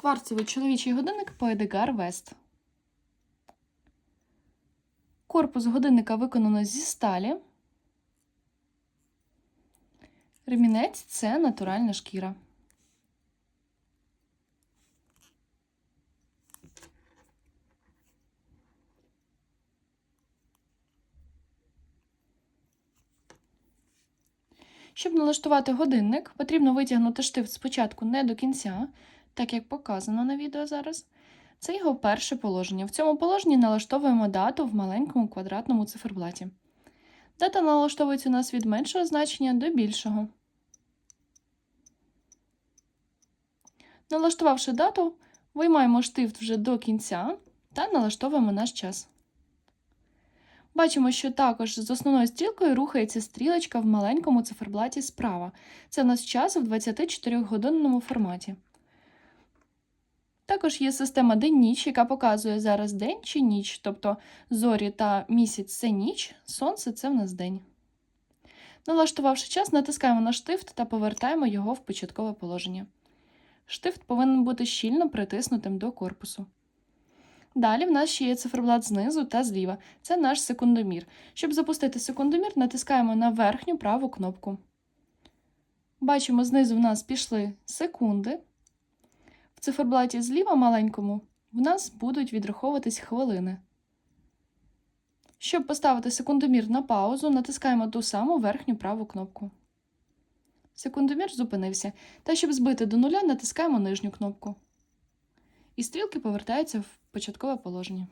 Кварцевий чоловічий годинник Поедегар Вест. Корпус годинника виконано зі сталі. Ремінець це натуральна шкіра. Щоб налаштувати годинник, потрібно витягнути штифт спочатку не до кінця, так як показано на відео зараз. Це його перше положення. В цьому положенні налаштовуємо дату в маленькому квадратному циферблаті. Дата налаштовується у нас від меншого значення до більшого. Налаштувавши дату, виймаємо штифт вже до кінця та налаштовуємо наш час. Бачимо, що також з основною стрілкою рухається стрілочка в маленькому циферблаті справа. Це у нас час в 24-годинному форматі. Також є система день-ніч, яка показує зараз день чи ніч, тобто зорі та місяць це ніч, сонце це в нас день. Налаштувавши час, натискаємо на штифт та повертаємо його в початкове положення. Штифт повинен бути щільно притиснутим до корпусу. Далі в нас ще є циферблат знизу та зліва. Це наш секундомір. Щоб запустити секундомір, натискаємо на верхню праву кнопку. Бачимо, знизу в нас пішли секунди. Циферблаті зліва маленькому в нас будуть відраховуватись хвилини. Щоб поставити секундомір на паузу, натискаємо ту саму верхню праву кнопку. Секундомір зупинився. Та щоб збити до нуля, натискаємо нижню кнопку. І стрілки повертаються в початкове положення.